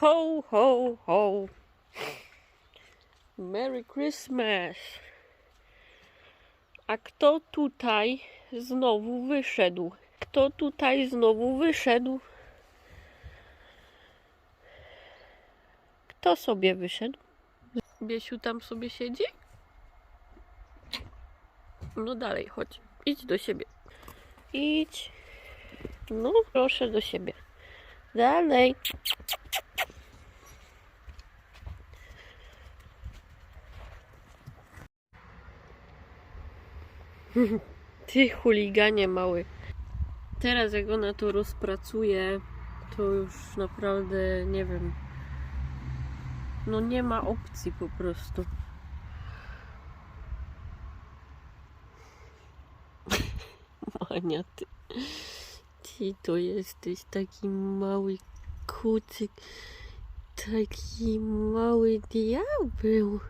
Ho, ho, ho. Merry Christmas. A kto tutaj znowu wyszedł? Kto tutaj znowu wyszedł? Kto sobie wyszedł? Biesiu tam sobie siedzi? No dalej, chodź. Idź do siebie. Idź. No, proszę do siebie. Dalej. Ty chuliganie mały. Teraz jak ona to rozpracuje, to już naprawdę nie wiem. No nie ma opcji po prostu. Mania, ty, to jesteś taki mały kucyk, taki mały diabeł.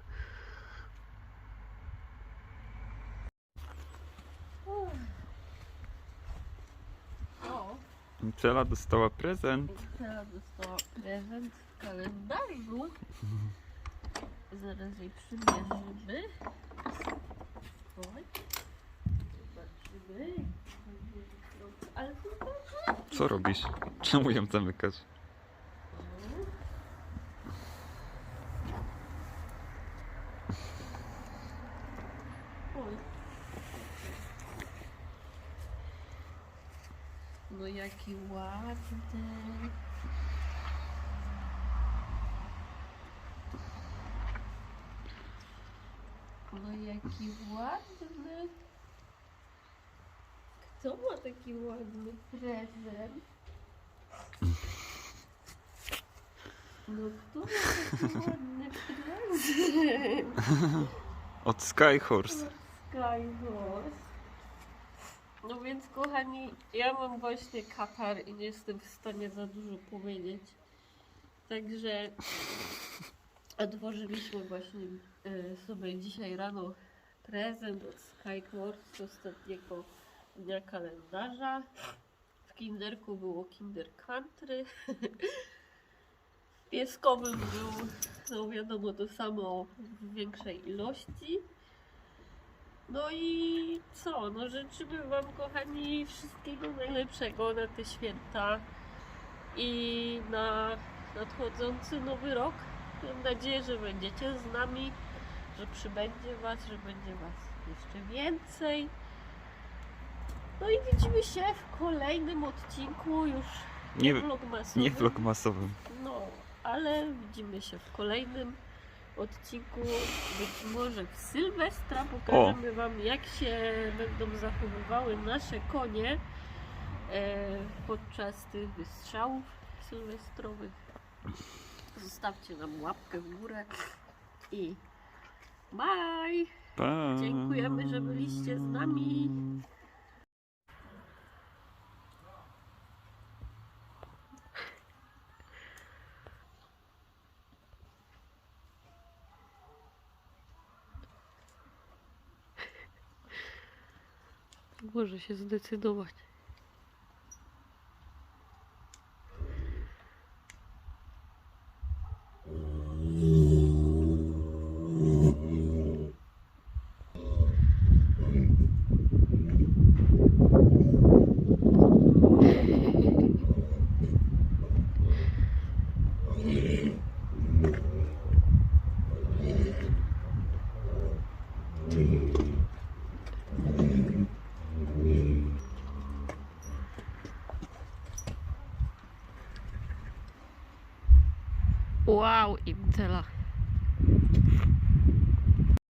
Cela dostała prezent. teraz dostała prezent w kalendarzu. Zaraz jej przymierzymy. Oj. Zobaczymy. Ale to Co robisz? Czemu ją zamykasz? No jaki ładny. No jaki ładny. Kto ma taki ładny prezent? No kto ma taki ładny prezent? Od Skyhorse. Skywars. No więc kochani, ja mam właśnie katar i nie jestem w stanie za dużo powiedzieć. Także otworzyliśmy właśnie e, sobie dzisiaj rano prezent od Skywars z ostatniego dnia kalendarza. W kinderku było Kinder Country. W pieskowym był, no wiadomo, to samo w większej ilości. No i co? No życzymy Wam, kochani, wszystkiego najlepszego na te święta i na nadchodzący nowy rok. Mam nadzieję, że będziecie z nami, że przybędzie Was, że będzie Was jeszcze więcej. No i widzimy się w kolejnym odcinku już nie, Nie, vlogmasowym. nie vlogmasowym. No, ale widzimy się w kolejnym odcinku. Być może w Sylwestra pokażemy Wam, jak się będą zachowywały nasze konie e, podczas tych wystrzałów sylwestrowych. Zostawcie nam łapkę w górę i bye! Pa. Dziękujemy, że byliście z nami. боже, сейчас здецидувати. Może się zdecydować. Wow, Intela.